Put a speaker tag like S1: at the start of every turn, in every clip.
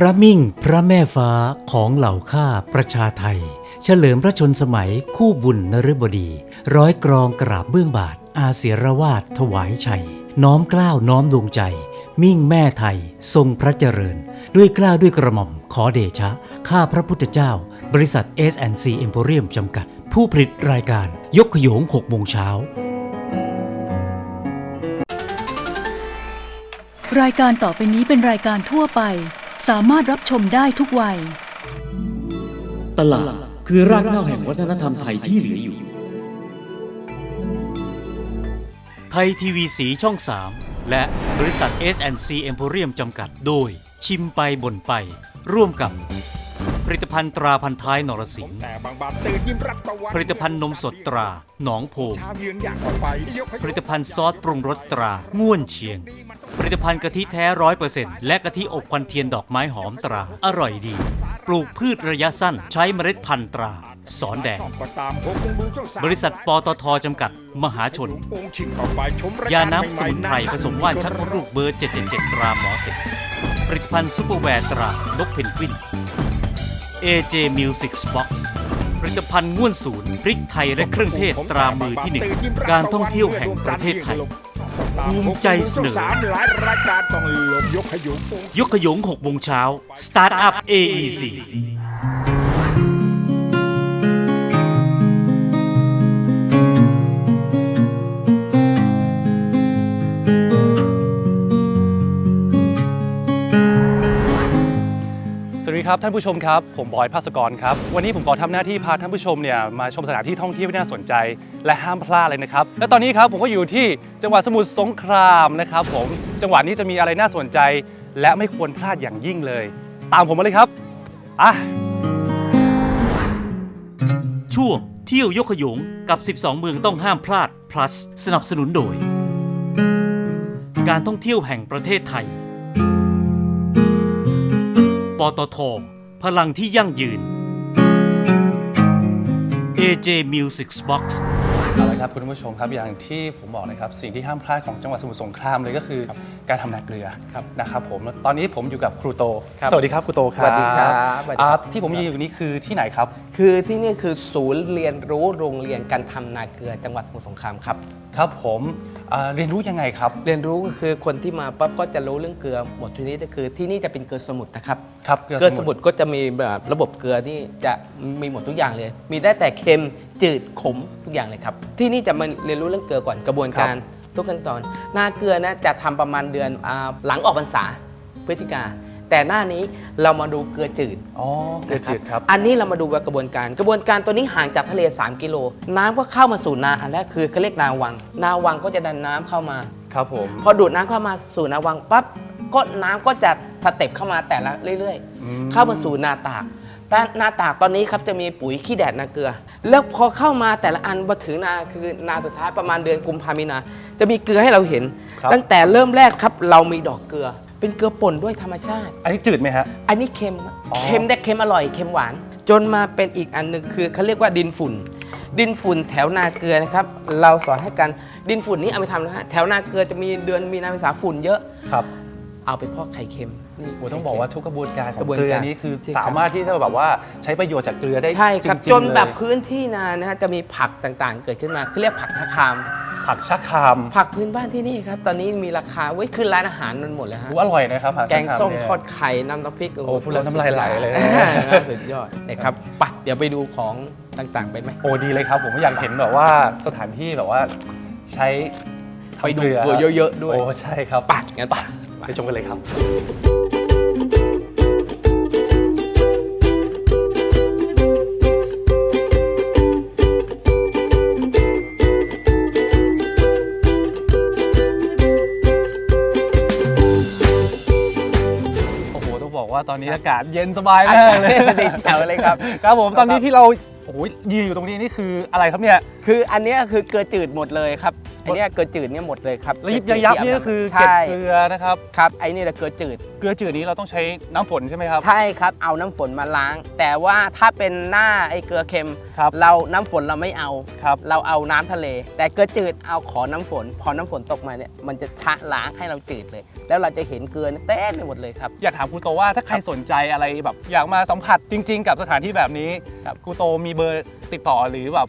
S1: พระมิ่งพระแม่ฟ้าของเหล่าข้าประชาไทย เฉลิมพระชนสมัยคู่บุญนฤบดี ร้อยกรองกราบเบื้องบาท อาเสียรวาดถวายชัย น้อมกล้าวน้อมดวงใจ มิ่งแม่ไทยทรงพระเจริญ ด้วยกล้าวด้วยกระหม่อมขอเดชะ ข้าพระพุทธเจ้า บริษัท S&C Emporium จำกัด ผู้ผลิตรายการยกขยง6โมงเช้า
S2: รายการต่อไปนี้เป็นรายการทั่วไป สามารถรับชมได้ทุกวัย
S3: ตลาดคือรากเหง้าแห่งวัฒนธรรมไทยที่เหลืออยู่
S1: ไทยทีวีสีช่อง 3 และบริษัท S&C Emporium จำกัดโดย ชิมไปบ่นไป ร่วมกับ ผลิตภัณฑ์ตราพันท้ายนรสิงห์
S4: แต่บางบานตื่นยิ้มรับตะวัน
S1: ผลิตภัณฑ์นมสดตรา หนองโพง
S4: เช้ายืนอยากออกไปยกให้
S1: ผลิตภัณฑ์ซอสปรุงรสตราง่วนเชียง ผลิตภัณฑ์กะทิแท้ร้อยเปอร์เซ็นต์และกะทิอบควันเทียนดอกไม้หอมตรา อร่อยดี ปลูกพืชระยะสั้นใช้เมล็ดพันธุ์ตรา สอนแดง
S4: บก็ตามผมคงดูเจ้าสาว
S1: บริษัทปตทจำกัด มหาชน ยาน้ำสมุนไพรผสมว่านชักมดลูกเบอร์ 777 ตราหมอเสกผลิตภัณฑ์ซุปเปอร์แวร์ตรานกเพนกวิน AJ Music Box ผลิตภัณฑ์ง่วนศูนย์พริกไทยและเครื่องเทศตรามือที่หนึ่งการท่องเที่ยวแห่งประเทศไทย ภูมิใจเสนอ
S4: สามหลายรายการต้องหลบยกขยุงองค์
S1: ยกขยง6โมงเช้า Start Up AEC
S5: ครับท่านผู้ชมครับผมบอยภาสกรครับวันนี้ผมขอทำหน้าที่พาท่านผู้ชมเนี่ยมาชมสถานที่ท่องเที่ยวที่น่าสนใจ และห้ามพลาดเลยนะครับและตอนนี้ครับผมก็อยู่ที่จังหวัดสมุทรสงครามนะครับผมจังหวัดนี้จะมีอะไรน่าสนใจ และไม่ควรพลาดอย่างยิ่งเลย ตามผมมาเลยครับอะ
S1: ช่วงเที่ยวยกขยงกับ 12 เมืองต้องห้ามพลาด plus สนับสนุนโดย การท่องเที่ยวแห่งประเทศไทย ปตท พลังที่ยั่งยืน AJ Music Box
S5: เอาละครับคุณผู้ชมครับอย่างที่ผมบอกเลยครับ สิ่งที่ห้ามพลาดของจังหวัดสมุทรสงครามเลยก็คือ การทำนาเกลือนะครับผมแล้วตอนนี้ผมอยู่กับครูโต สวัสดีครับครูโตครับ
S6: สวัสดีครับสวัสดีครับ
S5: อ่าที่ผมยืนอยู่นี้คือที่ไหนครับ
S6: คือที่นี่คือศูนย์เรียนรู้โรงเรียนการทำนาเกลือจังหวัดสมุทรสงครามครับ
S5: ครับผมอ่าเรียนรู้ยังไงครับ
S6: เรียนรู้ก็คือคนที่มาปั๊บก็จะรู้เรื่องเกลือหมดทีนี้ก็คือที่นี่จะเป็นเกลือสมุทรนะครับ
S5: ครับ
S6: เกลือสมุทรก็จะมีแบบระบบเกลือที่จะมีหมดทุกอย่างเลย มีได้แต่เค็มจืดขมทุกอย่างเลยครับ ที่นี่จะมาเรียนรู้เรื่องเกลือก่อนกระบวนการ ทุกขั้นตอนนาเกลือนะจะทำประมาณเดือนอาหลังออกพรรษาพฤศจิกา แต่หน้านี้เรามาดูเกลือจืด
S5: อ๋อเกลือจืดครับ
S6: อันนี้เรามาดูกระบวนการ กระบวนการตัวนี้ห่างจากทะเล 3 กิโล น้ำก็เข้ามาสู่นาอันแรกคือเขาเรียกนาวัง นาวังก็จะดันน้ำเข้ามา
S5: ครับผม
S6: พอดูดน้ำเข้ามาสู่นาวังปั๊บก็น้ำก็จะสเต็ปเข้ามาแต่ละเรื่อย
S5: อืม
S6: ๆเข้ามาสู่นาตาก แต่นาตากตอนนี้ครับจะมีปุ๋ยขี้แดดนาเกลือ แล้วพอเข้ามาแต่ละอันมาถึงนาคือนาสุดท้ายประมาณเดือนกุมภามีนา จะมีเกลือให้เราเห็น
S5: ครับ
S6: ตั้งแต่เริ่มแรกครับเรามีดอกเกลือ เป็นเกลือป่นด้วยธรรมชาติ
S5: อันนี้จืดไหมฮะ
S6: อันนี้เค็มครับ
S5: อ๋อ
S6: เค็มแต่เค็มอร่อยเค็มหวาน จนมาเป็นอีกอันหนึ่งคือเขาเรียกว่าดินฝุ่น ดินฝุ่นแถวนาเกลือนะครับ เราสอนให้กันดินฝุ่นนี้เอาไปทำนะฮะแถวนาเกลือจะมีเดือนมีนาเมษาฝุ่นเยอะ
S5: ครับ
S6: เอาไปพอกไข่เค็ม นี่
S5: โอ้ต้องบอกว่าทุกกระบวนการของ
S6: กระบวน
S5: เกลือ
S6: การ
S5: นี้คือ
S6: ใช่ครับ
S5: สามารถที่จะแบบว่าใช้ประโยชน์จากเกลือได้
S6: ใช่ครับ
S5: จริงๆ
S6: จนแบบ
S5: เลย
S6: พื้นที่นานะฮะจะมีผักต่างๆ เกิดขึ้นมาเขาเรียกผักชะคราม
S5: ผักชะคราม
S6: ผักพื้นบ้านที่นี่ครับ ตอนนี้มีราคาไว้ยขึ้นร้านอาหารมันหมดเลยฮะ
S5: อู้อร่อยนะครับผัก
S6: แก
S5: ชะ
S6: ง
S5: คราม
S6: ส้ม
S5: เนี่ย
S6: ทอดไข่น้ำน้ำพริก
S5: โอ้พูดแล้วน้ำลายไหลเลย
S6: สุดยอดนะครับไปเดี๋ยวไปดูของต่างๆไปไหม
S5: โอ้ดีเลยครับ ผมอยากเห็นแบบว่าสถานที่แบบว่าใช้ทำ
S6: ไปดู
S5: กลื
S6: เกลือเยอะๆด้วย
S5: โอ้ใช่ครับ
S6: ไปงั้นไป
S5: ไปชมกันเลยครับโอ้โหต้องบอกว่าตอนนี้อากาศเย็นสบายมากเลย
S6: ติดแถวเลยครับ
S5: ครับผมตอนนี้ที่เรา โอ้ยยืนอยู่ตรงนี้นี่คืออะไรครับเนี่ย
S6: คืออันเนี้ยคือเกลือจืดหมดเลยครับอันเนี้ยเกลือจืดเนี่ยหมดเลยครับ
S5: แล้วยิบยับนี่ก็คือเกล็ด
S6: ใช่
S5: เกลือนะครับ
S6: ครับไอ้นี่แหละเกลือจืด
S5: เกลือจืดนี้เราต้องใช้น้ำฝนใช่ไหมครับ
S6: ใช่ครับเอาน้ำฝนมาล้าง แต่ว่าถ้าเป็นหน้าไอ้เกลือเค็ม
S5: ครับ
S6: เราน้ำฝนเราไม่เอา
S5: ครับ
S6: เราเอาน้ำทะเล แต่เกลือจืดเอาขอน้ำฝน พอน้ำฝนตกมาเนี่ยมันจะชะล้างให้เราจืดเลย แล้วเราจะเห็นเกลือเนี่ยเต็มไปหมดเลยครับ
S5: อยากถามครูโตว่าถ้าใครสนใจอะไรแบบอยากมาสัมผัสจริง ๆ กับสถานที่แบบนี้
S6: ครับ
S5: ครูโตมีเบอร์ติดต่อหรือแบบ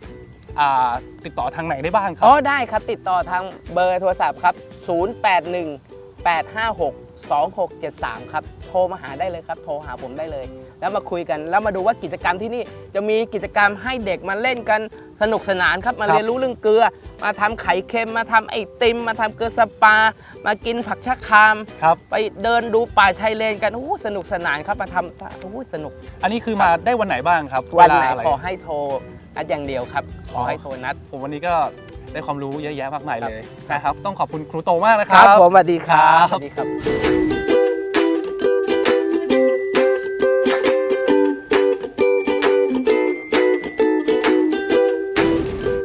S5: อ่าติดต่อทางไหนได้บ้างครั
S6: อ๋อได้ครับติดต่อทางเบอร์โทรศัพท์ครับ 081 856 2673 ครับ โทรมาหาได้เลยครับ โทรหาผมได้เลย แล้วมาคุยกัน แล้วมาดูว่ากิจกรรมที่นี่จะมีกิจกรรมให้เด็กมาเล่นกันสนุกสนานครับมาเรียนรู้เรื่องเกลือ มาทำไข่เค็มมาทำไอติม มาทำเกลือสปา มากินผักชะคราม
S5: ครับ
S6: ไปเดินดูป่าชายเลนกันโอ้โหสนุกสนานครับมาทำโอ้โหสนุก
S5: อันนี้คือมาได้วันไหนบ้างครับ
S6: วันไหน
S5: เละร
S6: ขอให้โทรนัดอย่างเดียวครับขอให้โทรนัด
S5: ผมวันนี้ก็ได้ความรู้เยอะแยะมากมายเลยนะครับ ต้องขอบคุณครูโตมากนะค
S6: ค
S5: รั
S6: รับบผมสวัสดีครับ
S5: ครับ
S6: สวัสดีครับ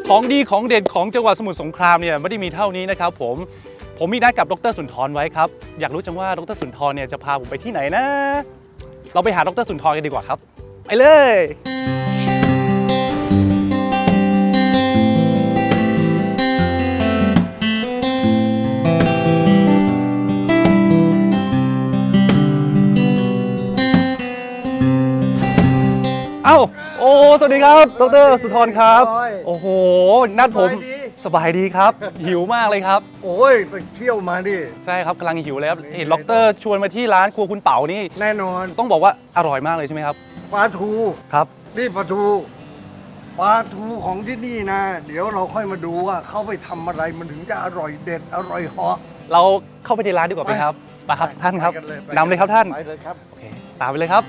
S5: ของดีของเด่นของจังหวัดสมุทรสงครามเนี่ยไม่ได้มีเท่านี้นะครับผมผมมีนัดกับดรสุนทรไว้ครับ อยากรู้จังว่าดรสุนทรเนี่ยจะพาผมไปที่ไหนนะ เราไปหาดรสุนทรกันดีกว่าครับ ไปเลย เอ้า อ้สวัสดีครับดรสุนทรครับ โอ้โห นัดผมสบายดีครับ หิวมากเลยครับ
S7: โอ้ยไปเที่ยวมาดิ
S5: ใช่ครับกำลังหิวเลยครับเห็นล็อกเตอร์ชวนมาที่ร้านครัวคุณเป๋านี่
S7: แน่นอน
S5: ต้องบอกว่าอร่อยมากเลยใช่ไหมครับ
S7: ปลาทู
S5: ครับ
S7: นี่ปลาทูปลาทูของที่นี่นะ เดี๋ยวเราค่อยมาดูว่าเขาไปทำอะไรมันถึงจะอร่อยเด็ดอร่อยเหาะ
S5: เราเข้าไปในร้านดีกว่าไหมครับไปครับท่านครับ
S7: ไปกัเลยไป
S5: นำเลยครับท่าน
S7: ไปเลยครับ
S5: โอเคตามไปเลยครับ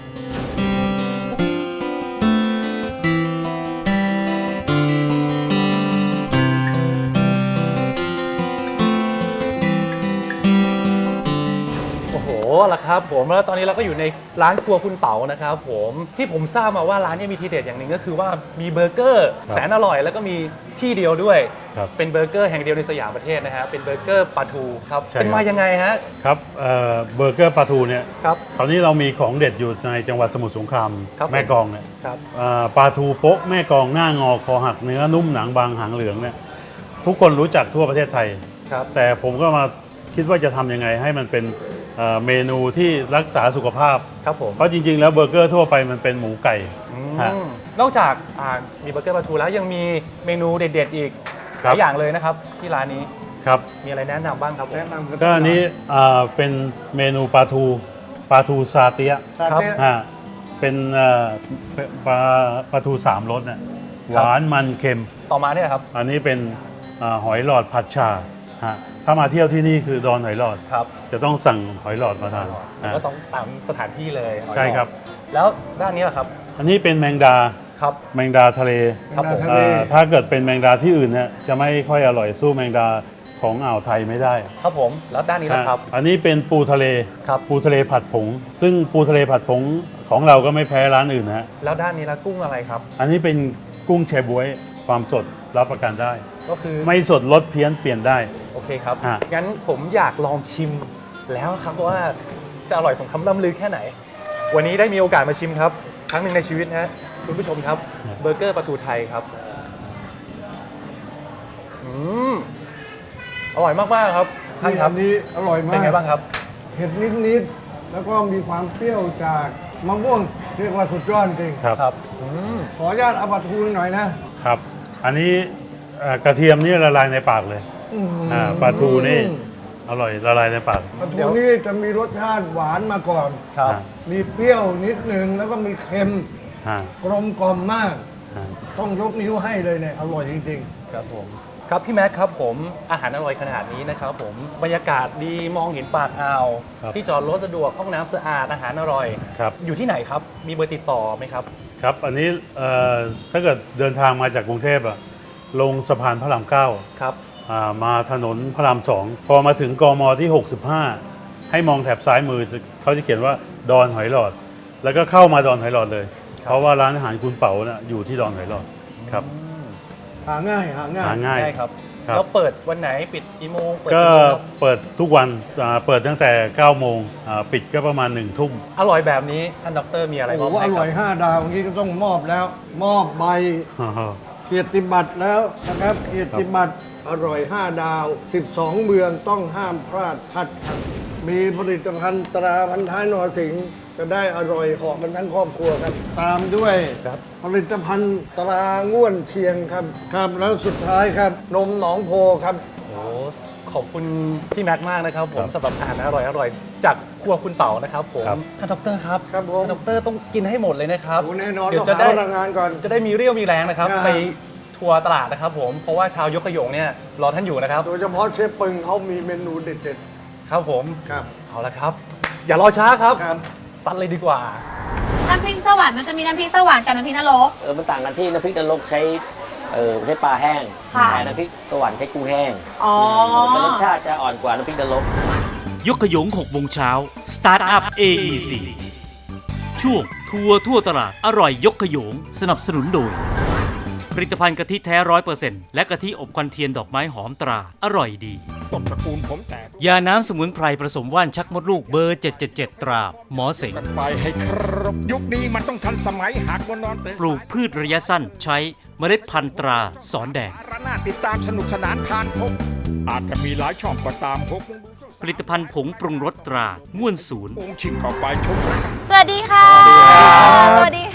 S5: ละครับผมแล้วตอนนี้เราก็อยู่ในร้านครัวคุณเป๋านะครับผมที่ผมทราบมาว่าร้านเนี้มีทีเด็ดอย่างหนึ่งก็คือว่ามีเบอร์เกอร์แสนอร่อย แล้วก็มีที่เดียวด้วย
S8: ครับ
S5: เป็นเบอร์เกอร์แห่งเดียวในสยามประเทศนะฮะเป็นเบอร์เกอร์ปลาทูครับ
S8: ใช่
S5: เป็นมา
S8: ครับ
S5: ยังไงฮะ
S8: ครับเอ่อเบอร์เกอร์ปลาทูเนี่ย
S5: ครับ
S8: ตอนนี้เรามีของเด็ดอยู่ในจังหวัดสมุทรสงคราม
S5: ครับผม
S8: แม่กลองเนี่ย
S5: ครับ
S8: เอ่อปลาทูโป๊ะแม่กลองหน้างอคอหักเนื้อนุ่มหนังบางหางเหลืองเนี่ยทุกคนรู้จักทั่วประเทศไทย
S5: ครับ
S8: แต่ผมก็มาคิดว่าจะทำยังไงให้มันเป็น เอ่อเมนูที่รักษาสุขภาพ
S5: ครับผม
S8: เพราะจริง ๆ แล้วเบอร์เกอร์ทั่วไปมันเป็นหมูไก่ ฮะ
S5: อืมนอกจากอ่ามีเบอร์เกอร์ปลาทูแล้วยังมีเมนูเด็ดๆอีกห
S8: ครับ
S5: ลายอย่างเลยนะครับ ที่ร้านนี้
S8: ครับ
S5: มีอะไรแนะนำบ้างครับผม
S7: แนะนำกัน
S8: ก็อันนี้เอ่อเป็นเมนูปลาทูปลาทูซาเตียะ
S7: ชา
S5: ครับ
S7: เต้
S8: อ่าเป็นเอ่อปลาปลาทูสามรสเนี่ยหวานมันเค็ม
S5: ต่อมาเนี่ยครับ
S8: อันนี้เป็นอาหอยหลอดผัดชาฮะ ถ้ามาเที่ยวที่นี่คือดอนหอยหลอด
S5: ครับ
S8: จะต้องสั่งหอยหลอดมาทาน
S5: ผม
S8: ฮะ
S5: ก็ต้องตามสถานที่เลย
S8: ใช่ครับ
S5: แล้วด้านนี้ล่ะครับ
S8: อันนี้เป็นแมงดา
S5: ครับ
S8: แมงดาทะเล
S5: ครับผม
S7: ทะเล
S8: อ่าถ้าเกิดเป็นแมงดาที่อื่นเนี่ยจะไม่ค่อยอร่อยสู้แมงดาของอ่าวไทยไม่ได้
S5: ครับผมแล้วด้านนี้ล่ะครับ
S8: ฮะอันนี้เป็นปูทะเล
S5: ครับ
S8: ปูทะเลผัดผง ซึ่งปูทะเลผัดผงของเราก็ไม่แพ้ร้านอื่นนะฮะ
S5: แล้วด้านนี้ละกุ้งอะไรครับ
S8: อันนี้เป็นกุ้งแชบวย ความสดรับประกันได้
S5: ก็คือ
S8: ไม่สดลดเพี้ยนเปลี่ยนได้
S5: โอเคครับ
S8: ฮะ
S5: งั้นผมอยากลองชิมแล้วครับว่าจะอร่อยสมคำล่ำลือแค่ไหน วันนี้ได้มีโอกาสมาชิมครับ ครั้งหนึ่งในชีวิตนะฮะคุณผู้ชมครับเบอร์เกอร์ปลาทูไทยครับอืมอร่อยมากๆครับท่าน
S7: นี่
S5: ครั
S7: อั
S5: บ
S7: นนี้อร่อยมาก
S5: เป็นไงบ้างครับ
S7: เผ็ดนิดๆแล้วก็มีความเปรี้ยวจากมะม่วงเรียกว่าสุดยอดจริง
S8: ครับ
S5: ครับอืม
S7: ขออนุญาตเอาปลาทูหน่อยนะ
S8: ครับ อันนี้เอ่อกระเทียมนี่ละลายในปากเลย
S7: อื้อหือ
S8: อ่าปลาทูนี่อร่อยละลายในปาก
S7: ปลา
S5: เดี๋
S7: ทู
S5: ยว
S7: นี่จะมีรสชาติหวานมาก่อน
S5: ครับ
S8: อ่า
S7: มีเปรี้ยวนิดนึงแล้วก็มีเค็ม
S8: อ่าก
S7: ลมกล่อมมาก
S8: อ่า
S7: ต้องยกนิ้วให้เลยเนี่ยอร่อยจริง
S5: ครับผม ครับพี่แม็กครับผมอาหารอร่อยขนาดนี้นะครับผมบรรยากาศดีมองเห็นปากอ่าว
S8: ครับ
S5: ที่จอดรถสะดวกห้องน้ำสะอาดอาหารอร่อย
S8: ครับ
S5: อยู่ที่ไหนครับ มีเบอร์ติดต่อไหมครับ
S8: ครับ อันนี้เอ่อถ้าเกิดเดินทางมาจากกรุงเทพอะลงสะพานพระรามเก้า
S5: ครับ
S8: อ่ามาถนนพระรามสองพอมาถึงกมที่ 65 ให้มองแถบซ้ายมือจะเขาจะเขียนว่าดอนหอยหลอด แล้วก็เข้ามาดอนหอยหลอดเลย เพราะว่าร้านอาหารคุณเป๋าน่ะอยู่ที่ดอนหอยหลอดครับ
S7: หาง่ายหาง่าย
S8: หาง่าย
S5: ได้ครับ
S8: ครับ
S5: แล้วเปิดวันไหนปิดกี่โมงเปิด
S8: ก็
S5: กี่โมงครับ
S8: เปิดทุกวันอ่าเปิดตั้งแต่9โมงอ่าปิดก็ประมาณ1ทุ่ม
S5: อร่อยแบบนี้ท่านดรมีอะไร
S7: โอ้
S5: บ้าง
S7: โห
S5: ไหม
S7: อ
S5: ค
S7: ร่อย
S5: รับ
S7: ห้าดาวเมื่อกี้ก็ต้องมอบแล้ว มอบใบเกียรติบัตรแล้วนะครับ เกียรติบัตรอร่อย 5 ดาว 12 เมืองต้องห้ามพลาดพัดครับมีผลิตภัณฑ์ตราพันท้ายนรสิงห์ จะได้อร่อยเหอกกันทั้งครอบครัวครับ ตามด้วยผลิตภัณฑ์ตราง่วนเชียงครับ ครับ แล้วสุดท้ายครับ นมหนองโพครับ
S5: โอ้ขอบคุณพี่แม็กซ์มากนะครับผม
S8: ครับ
S5: สำหรับอาหารอร่อยอร่อยๆจากครัวคุณเต่านะครับผม
S8: ครับ
S5: ท่านดรครับ
S7: ครับผม
S5: ท่านดรต้องกินให้หมดเลยนะครับ
S7: โอ้แน่นอน
S5: เดี๋ย
S7: ต้อ
S5: ว
S7: ง
S5: จะ
S7: หา
S5: ได้
S7: พลังงานก่อน
S5: จะได้มีเรี่ยวมีแรงนะครับ
S7: ครับ
S5: ไปทัวร์ตลาดนะครับผมเพราะว่าชาวยกขยงเนี่ยรอท่านอยู่นะครับ
S7: โดยเฉพาะเชฟปึงเขามีเมนูเด็ด
S5: ครับผม
S7: ๆครับ
S5: เอาละครับ อย่ารอช้าครับ
S7: ครับ
S5: ซัดเลยดีกว่า
S9: น้ำพริกสวรรค์มันจะมีน้ำพริกสวรรค์กับน้ำพริกนรก
S10: เออมันต่างกันที่น้ำพริกนรกใช้เออใช้ปลาแห้ง
S9: ค่ะ
S10: แต่น้ำพริกสวรรค์ใช้กุ้งแห้ง
S9: อ๋อ
S10: แต่รสชาติจะอ่อนกว่าน้ำพริกนรก
S1: ยกขยง6โมงเช้า Start up AEC ช่วงทัวร์ทั่วตลาดอร่อยยกขยงสนับสนุนโดย ผลิตภัณฑ์กะทิแท้ร้อยเปอร์เซ็นต์และกะทิอบควันเทียนดอกไม้หอมตรา อร่อยดี
S4: ต้นตระกูลผมแตก
S1: ยาน้ำสมุนไพรผสมว่านชักมดลูกเบอร์ 777 ตรา หมอเสง
S4: กันไปให้ครบยุคนี้มันต้องทันสมัยหากวันนอนตื่น
S1: ปลูกพืชระยะสั้นใช้เมล็ดพันธุ์ตราสอนแดง
S4: สารนาติดตามสนุกสนานผ่านพบอาจจะมีหลายช่องก็ตามพบ
S1: ผลิตภัณฑ์ผงปรุงรสตราง่วนศูนย์
S4: องค์ชิงเข้าไปชม
S9: สวัสดีค่ะ สวัสดี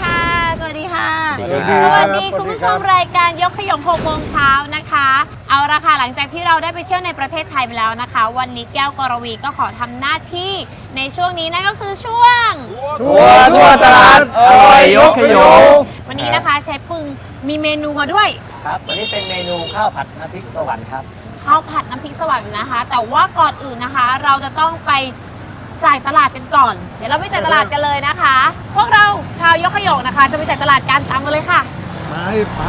S9: ค่ะสวั สดีค่ะ
S7: สวัสดี
S9: ส
S7: ครับ
S9: วัสดีคุณผู้ชมรายการยกขยง6โมงเช้านะคะ เอาละค่ะหลังจากที่เราได้ไปเที่ยวในประเทศไทยไปแล้วนะคะ วันนี้แก้วกรวีก็ขอทำหน้าที่ในช่วงนี้นั่นก็คือช่วง
S7: ทัวร์ทั่วตลาดอร่อยยกขยง
S9: วันนี้นะคะเชฟปึงมีเมนูมาด้วย
S10: ครับ วันนี้เป็นเมนูข้าวผัดน้ำพริกสวรรค์ครับ
S9: ข้าวผัดน้ำพริกสวรรค์นะคะ แต่ว่าก่อนอื่นนะคะ เราจะต้องไป จ่ายตลาดกันก่อน เดี๋ยวเราไปจ่ายตลาดกันเลยนะคะ พวกเราชาวยกขยงนะคะ จะไปจ่ายตลาดกันตามมาเลยค่ะ
S7: ไปไป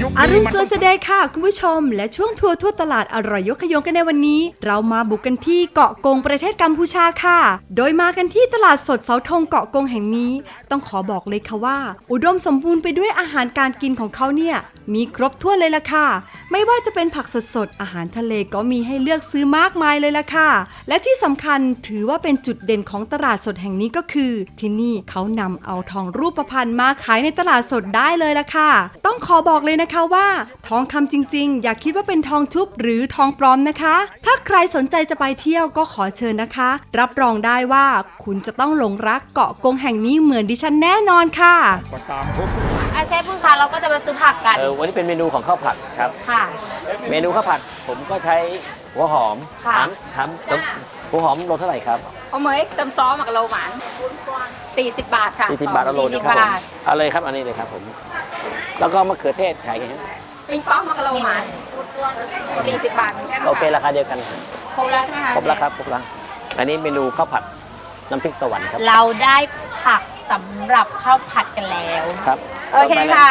S4: ยุค
S11: อรุ
S4: นี้
S11: ณ
S4: มัน
S11: ส
S4: ต้
S11: วั
S4: อง
S11: สดีค่ะ คุณผู้ชม และช่วงทัวร์ทั่วตลาดอร่อยยกขยงกันในวันนี้ เรามาบุกกันที่เกาะกงประเทศกัมพูชาค่ะ โดยมากันที่ตลาดสดเสาธงเกาะกงแห่งนี้ ต้องขอบอกเลยค่ะว่า อุดมสมบูรณ์ไปด้วยอาหารการกินของเขาเนี่ย มีครบถ้วนเลยล่ะค่ะ ไม่ว่าจะเป็นผักสดๆอาหารทะเลก็มีให้เลือกซื้อมากมายเลยล่ะค่ะ และที่สำคัญถือว่าเป็นจุดเด่นของตลาดสดแห่งนี้ก็คือ ที่นี่เขานำเอาทองรูปพรรณมาขายในตลาดสดได้เลยล่ะค่ะ ต้องขอบอกเลยนะคะว่า ทองคำจริง ๆ อย่าคิดว่าเป็นทองชุบหรือทองปลอมนะคะ ถ้าใครสนใจจะไปเที่ยวก็ขอเชิญนะคะ รับรองได้ว่าคุณจะต้องหลงรักเกาะกงแห่งนี้เหมือนดิฉันแน่นอนค่ะ
S4: ก็ตามพบ
S9: อาเชฟพึ่งคะเราก็จะมาซื้อผักกัน
S10: เออวันนี้เป็นเมนูของข้าวผัดครับ
S9: ค่ะ
S10: เมนูข้าวผัดผมก็ใช้หัวหอม
S9: ค่ะ
S10: ถามถาม หัวหอมโลเท่าไหร่ครับ
S9: เอาเหมยเติมซอสมักโลหวาน40 บาทค่ะ
S10: 40บาทเอาโลนึงครับ
S9: 40
S10: ผม
S9: บาท
S10: เอาเลยครับอันนี้เลยครับผม แล้วก็มะเขือเทศขายไงฮะ
S9: ปิงป๊อกมักโลหวาน40บาทเหมือนกัน
S10: โอเคราคาเดียวกัน
S9: ครบแล้วใช่ไหมคะ
S10: ครบแล้วครับครบแล้วอันนี้เมนูข้าวผัดน้ำพริกสวรรค์ครับ
S9: เราได้ผักสำหรับข้าวผัดกันแล้ว
S10: ครับ
S9: โอเคค่ะ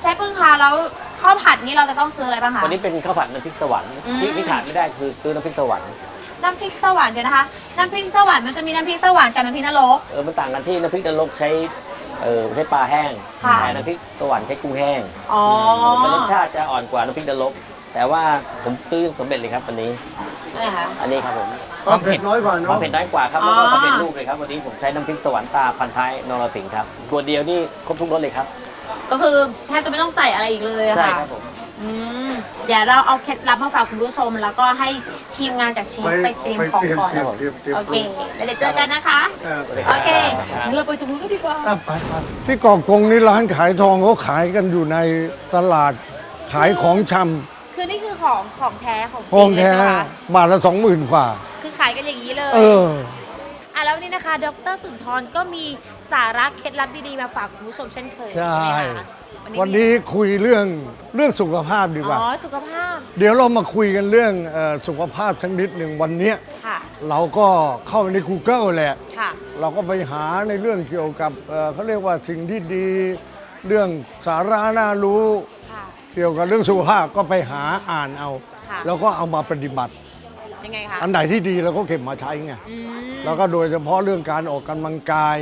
S9: เชฟพึ่งคะแล้วข้าวผัดนี้เราจะต้องซื้ออะไรบ้างคะ
S10: วันนี้เป็นข้าวผัดน้ำพริกสวรรค์
S9: อืม
S10: ที่ที่ขาดไม่ได้คือคือน้ำพริกสวรรค์
S9: น้ำพริกสวรรค์เดี๋ยวนะคะ น้ำพริกสวรรค์มันจะมีน้ำพริกสวรรค์กับน้ำพริกนรก
S10: เออมันต่างกันที่น้ำพริกนรกใช้เออใช้ปลาแห้ง
S9: ค่ะ
S10: แต่น้ำพริกสวรรค์ใช้กุ้งแห้ง
S9: อ๋อ
S10: แต่รสชาติจะอ่อนกว่าน้ำพริกนรก แต่ว่าผมซื้อสำเร็จเลยครับวันนี้
S9: อะไรคะ
S10: อันนี้ครับผม
S7: ความเผ็ดน้อยกว่า
S10: ควา
S7: เนาะ
S10: มเผ็ดน้อยกว่าครับ
S9: อ๋
S10: แล้
S9: อ
S10: วก็สำเร็จรูปเลยครับวันนี้ผมใช้น้ำพริกสวรรค์ตาพันท้ายนรสิงห์ครับขวดเดียวนี่ครบทุกรสเลยครับ
S9: ก็คือแทบจะไม่ต้องใส่อะไรอีกเลยอะ
S10: ใช่
S9: ค่ะ
S10: ครับผม
S9: อืม เดี๋ยวเราเอาเคล็ดลับมาฝากคุณผู้ชม แล้วก็ให้ทีมงานจากเชฟไปเตรียมของก่อน
S7: เตรียมเตรียมเตรียม
S9: โอเคแล้วเดี๋ยวเจอกันนะคะ
S7: เออ
S9: โอเค
S10: ครับ
S9: งั้นเราไปตรงนู้นกันดีกว่า
S7: อะไปไปที่เกาะกงนี่ร้านขายทองเขาขายกันอยู่ในตลาดขายของชำ
S9: คือนี่คือของของแท้ของจริ
S7: ทองแท้
S9: เลยนะคะ
S7: บาทละสองหมื่นกว่า
S9: คือขายกันอย่างนี้เลย
S7: เออ
S9: อะแล้ววันนี้นะคะ ดรสุนทรก็มีสาระเคล็ดลับดีๆ มาฝากคุณผู้ชมเช่นเคย
S7: ใช่
S9: ไหมคะ
S7: วันนี้คุยเรื่องเรื่องสุขภาพดีกว่า
S9: อ๋อ สุขภาพ
S7: เดี๋ยวเรามาคุยกันเรื่องเอ่อสุขภาพสักนิดหนึ่งวันเนี้ย
S9: ค่ะ
S7: เราก็เข้าไปใน Google แหละ
S9: ค่ะ
S7: เราก็ไปหาในเรื่องเกี่ยวกับเอ่อเขาเรียกว่าสิ่งที่ดี เรื่องสาระน่ารู้
S9: ค่ะ
S7: เกี่ยวกับเรื่องสุขภาพก็ไปหาอ่านเอา
S9: ค่ะ
S7: แล้วก็เอามาปฏิบัติ
S9: ยังไงคะ
S7: อันไหนที่ดีเราก็เก็บมาใช้ไง
S9: อืม
S7: แล้วก็โดยเฉพาะเรื่องการออกกำลังกาย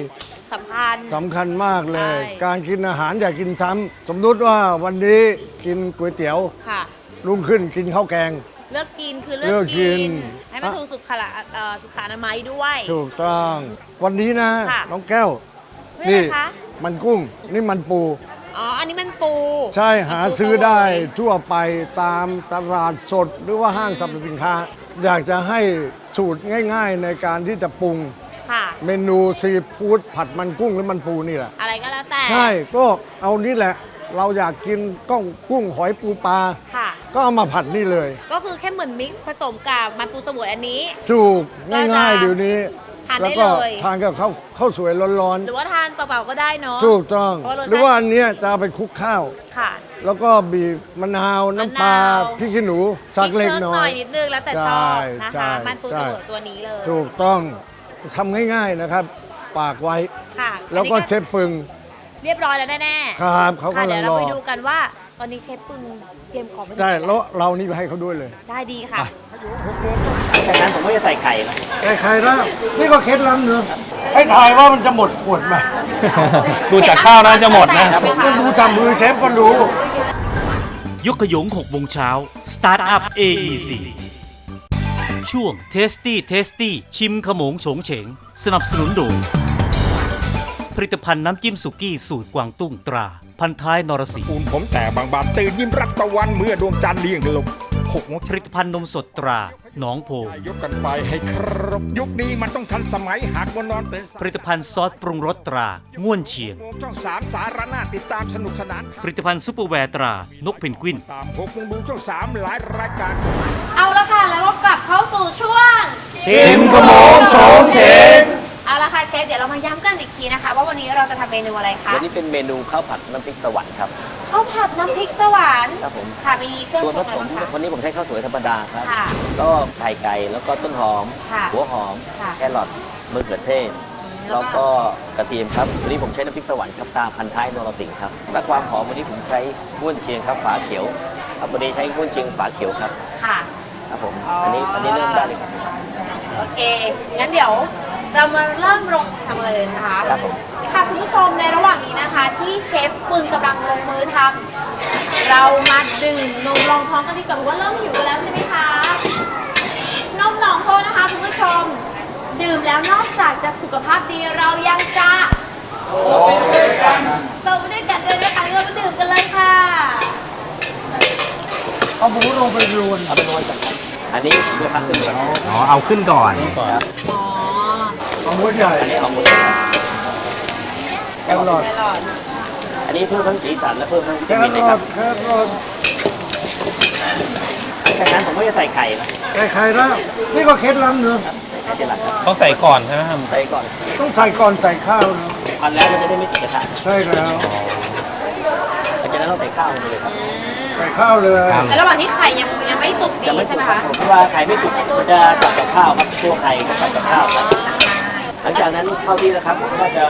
S9: สำคัญ
S7: สำคัญมากเลย
S9: ใช่
S7: การกินอาหารอย่ากินซ้ำสมมุติว่าวันนี้กินก๋วยเตี๋ยว
S9: ค่ะ
S7: รุ่งขึ้นกินข้าวแกง
S9: เลือกกินคือ
S7: เลื
S9: เลื
S7: อ
S9: อกก
S7: กิ
S9: กิ
S7: น
S9: น ให้มันถูกสุขลักษณะเอ่อสุขอนามัยด้วย
S7: ถูกต้อง วันนี้นะ
S9: ค่ะ
S7: น้องแก้ว
S9: เพื่อ
S7: นี่
S9: อะไรคะ
S7: มันกุ้งนี่มันปู
S9: อ๋อ อันนี้มันปู
S7: ใช่หาซื้อได้
S9: ปู
S7: ทั่วไปตามตลาดสดหรือว่าห้างสรรพสินค้า อยากจะให้สูตรง่าย ๆ ในการที่จะปรุง
S9: ค่ะ
S7: เมนูซีฟู้ดผัดมันกุ้งหรือมันปูนี่แหละ
S9: อะไรก็แล้วแต่
S7: ใช่ก็เอานี่แหละ เราอยากกินก้องกุ้งหอยปูปลา
S9: ค่ะ
S7: ก็เอามาผัดนี่เลย
S9: ก็คือแค่เหมือนมิกซ์ผสมกับมันปูสมุนอันนี้
S7: ถูก
S9: ก็จะ
S7: ง่ายๆเดี๋ยวนี้
S9: ทานได้
S7: แล้วก็
S9: เลย
S7: ทานกับข้าวข้าวสวยร้อน
S9: หรือว่าทานเปล่าๆก็ได้เนาะ
S7: ๆถูกต้อง
S9: เพราะรสชาติ
S7: หรือว่าอันเนี้ยจะเอาไปคลุกข้าว
S9: ค่ะ
S7: แล้วก็บีบมะนาวน้ำปลาะ
S9: นาว
S7: พริกขี้หนูสักเล็ก
S9: พริ
S7: น้อ
S9: หน่อยยนิดนึงแล้วแต่ชอบนะ
S7: ใช่
S9: คะ
S7: ใช่
S9: มันปูส
S7: ใช่
S9: มุนตัวนี้เลย
S7: ถูกต้อง ทำง่ายๆนะครับ ปากไว้
S9: ค่ะ
S7: แล้วก็
S9: อันนี้
S7: เชฟปึง
S9: เรียบร้อยแล้วแน่ๆ
S7: ครับเขา
S9: ค่ะ
S7: กำลั
S9: เดี๋ย
S7: ง
S9: วเรา
S7: รอ
S9: ไปดูกันว่า ตอนนี้เชฟปึงเตรียมของไป
S7: ใช่
S9: ถึงไหน
S7: แล้วเรานี่ให้เขาด้วยเลย
S9: ได้ดีค่ะ
S10: จากนั้นผมก็จะใส่ไข่นะ
S7: ไข่ไข่แล้วนี่ก็เคล็ดลับเนื้อะให้ถ่ายว่ามันจะหมดขวดไหม
S5: ดูจากข้าวน่าจะหมดนะ
S7: ต้องดูจากมือเชฟก็รู้
S1: ยกขยง6โมงเช้า Start up AEC ช่วง Tasty Tasty ชิมขโมงโฉงเฉง สนับสนุนโดยผลิตภัณฑ์น้ำจิ้มสุกี้สูตรกวางตุ้งตรา พันท้ายนรสิงห์
S4: ปูนผมแต่บางบานตื่นยิ้มรับตะวันเมื่อดวงจันทร์เลี่ยงลงหกโมง
S1: ผลิตภัณฑ์นมสดตรา หนองโพ
S4: ยกกันไปให้ครบยุคนี้มันต้องทันสมัยหากวันนอนตื่นสาย
S1: ผลิตภัณฑ์ซอสปรุงรสตราง่วนเชียง
S4: โมงช่องสามสารนาติดตามสนุกสนาน
S1: ผลิตภัณฑ์ซุปเปอร์แวร์ตรานกเพนกวิน
S4: ตามหกโมงดูช่องสามหลายรายการ
S9: เอาละค่ะแล้วก็กลับเข้าสู่ช่วง
S5: ชิมขโมงโฉงเฉง
S9: เอาละค่ะเชฟเดี๋ยวเรามาย้ำกันอีกทีนะคะ ว่าวันนี้เราจะทำเมนูอะไรคะ
S10: วันนี้เป็นเมนูข้าวผัดน้ำพริกสวรรค์ครับ
S9: ข้าวผัดน้ำพริกสวรรค์
S10: ครับผม
S9: ค่ะมีเครื่อง
S10: ส่วน
S9: ป
S10: ผ
S9: รุง
S10: ส
S9: อะไร
S10: ม
S9: บ้างคะ
S10: วันนี้ผมใช้ข้าวสวยธรรมดาครับ
S9: ค่ะ
S10: ก็ไข่ไก่แล้วก็ต้นหอม
S9: ค่ะ
S10: หัวหอม
S9: ค่ะ
S10: แครอทมะเขือเทศ
S9: แล้
S10: แล้วว
S9: ก็
S10: ก็กระเทียมครับวันนี้ผมใช้น้ำพริกสวรรค์ครับตาพันท้ายนรสิงห์ครับและความหอมวันนี้ผมใช้ก้วนเชียงครับฝาเขียวครับวันนี้ใช้ก้วนเชียงฝาเขียวครับ
S9: ค่ะ
S10: ครับผม
S9: อ๋ออั
S10: อันนี้อันนี้เริ่มได้เลยครับ
S9: โอเค งั้นเดี๋ยว เรามาเริ่มลงทำอะไรเลยนะคะ
S10: ครับผม
S9: ค่ะคุณผู้ชมในระหว่างนี้นะคะ ที่เชฟปึงกำลังลงมือทำเรามาดื่มนมรองท้องกันดีกว่าเพราะว่าเริ่มหิวกันแล้วใช่ไหมคะนมหนองโพนะคะคุณผู้ชม ดื่มแล้วนอกจากจะสุขภาพดีเรายังจะโตไปด้วยกันโตไปด้วยกันเลยนะคะเรามาดื่มกันเลยค่ะ
S7: เอาหมูลงไปรวน
S10: เอาเป็นวันก่อนครับอันนี้เพื่อพักขึ้นก่อน
S5: อ๋อเอาขึ้นก่อน
S9: อ๋อ
S7: เอาหมูใหญ่
S10: อันนี้เอาหมด
S7: แครอท
S9: แครอท
S10: อันนี้เพิ่มทั้งสีสันและเพิ่มทั้งวิ
S7: แค
S10: ตามินนะ
S7: ร
S10: ค
S7: อ
S10: รั
S7: ท
S10: บ
S7: แครอท
S10: จากนั้นผมก็จะใส่ไข่นะ
S7: ไข่ไข่แล้วนี่ก็เคล็ดลับเนื้อะ
S10: ใส่ทีหลังครับ
S5: ต้องใส่ก่อนใช่ไหมครับ
S10: ใส่ก่อน
S7: ต้องใส่ก่อนใส่ข้าวนะ
S10: พันแล้วมันจะได้ไม่ติดกระทะ
S7: ใช่แล้ว
S10: หลังจากนั้นเราใส่ข้าวลงไปเลยครับ
S7: ใส่ข้าวเลย
S9: แล้วระหว่างที่ไข่ยังยังไม่สุกดี
S10: จะไม่
S9: ใช่
S10: สุ
S9: ไหม
S10: กครั
S9: คะ
S10: บเพราะว่าไข่ไม่สุกมันจะจับกับข้าวครับตัวไข่กับจับกับข้าวครับ หลังจากนั้นเข้าที่แล้วครับผมก็จะ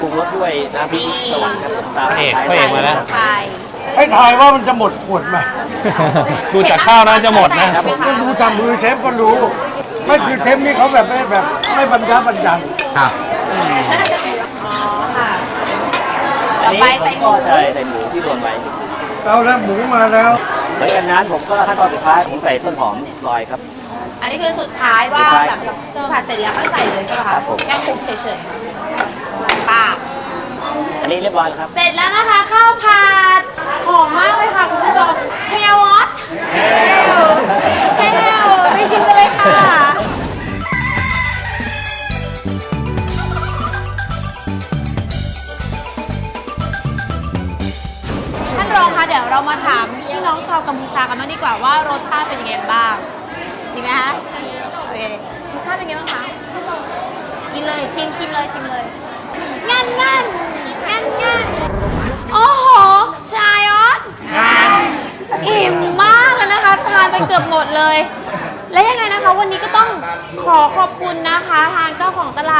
S10: ปรุงรสด้วยน้ำพริกสวรรค์ครับผมตาม
S5: พระเอกพระเอกมาแล้ว
S9: ไข่
S7: ให้ถ่ายว่ามันจะหมดขวดไหม
S5: ดูจากข้าวน่าจะหมดนะ
S7: ต้องดูจากมือเชฟก็รู้ ไม่คือเชฟนี่เขาแบบไม่แบบไม่บรรยาบรรยัง
S5: ครับ
S9: อ๋อค่ะ
S10: อันนี้
S9: ต่อไปใส่หมู
S10: ผมก็ใส่ใส่หมูที่รวนไว้
S7: เอาแล้วหมูมาแล้ว
S10: หลังจากนั้นผมก็ขั้นตอนสุดท้ายผมใส่ต้นหอมลอยครับ
S9: อันนี้คือสุดท้ายว่า
S10: สุดท้าย
S9: แบบผัดเสร็จแล้วค่อยใส่เลยใช่ไหม
S10: ครั
S9: คะ
S10: บผม
S9: แค่คลุกเฉยๆป้าบ
S10: อันนี้เรียบร้อยแล้วครับ
S9: เสร็จแล้วนะคะข้าวผัดห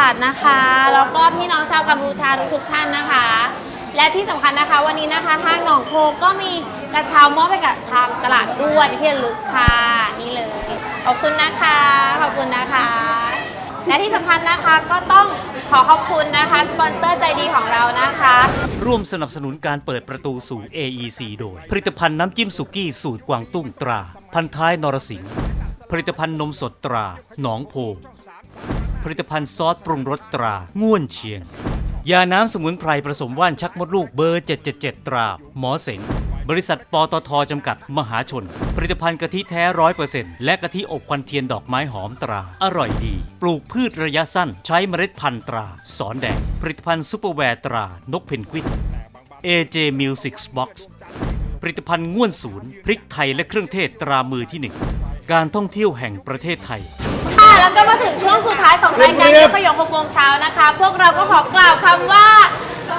S9: าดนะคะ แล้วก็พี่น้องชาวกัมพูชาทุกๆท่านนะคะ และที่สำคัญนะคะวันนี้นะคะทางหนองโพก็มีกระเช้ามอบให้กับทางตลาดด้วยที่ระลึกค่ะนี่เลยขอบคุณนะคะขอบคุณนะคะ และที่สำคัญนะคะก็ต้องขอขอบคุณนะคะสปอนเซอร์ใจดีของเรานะคะ
S1: ร่วมสนับสนุนการเปิดประตูสู่ AEC โดย ผลิตภัณฑ์น้ำจิ้มสุกี้สูตรกวางตุ้งตรา พันท้ายนรสิงห์ผลิตภัณฑ์นมสดตรา หนองโพ ผลิตภัณฑ์ซอสปรุงรสตรา ง่วนเชียง ยาน้ำสมุนไพรผสมว่านชักมดลูกเบอร์ 777 ตรา หมอเสง บริษัทปตทจำกัดมหาชน ผลิตภัณฑ์กะทิแท้ร้อยเปอร์เซ็นต์และกะทิอบควันเทียนดอกไม้หอมตรา อร่อยดี ปลูกพืชระยะสั้น ใช้เมล็ดพันธุ์ตรา สอนแดง ผลิตภัณฑ์ซุปเปอร์แวร์ตรา นกเพนกวิน AJ Music Box ผลิตภัณฑ์ง่วนศูนย์ พริกไทยและเครื่องเทศตรามือที่หนึ่งการท่องเที่ยวแห่งประเทศไทย
S9: แล้วก็มาถึงช่วงสุดท้ายของรายการยกขยงหกโมงเช้านะคะ พวกเราก็ขอกล่าวคำว่า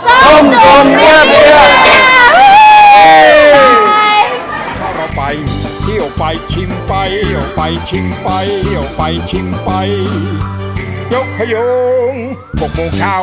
S9: ส้มจุ่มเรียบเรียบ
S4: ถ้าเราไปเที่ยวไปชิมไปเที่ยวไปชิมไปเที่ยวไปชิมไป ยกขยงหกโมงเช้า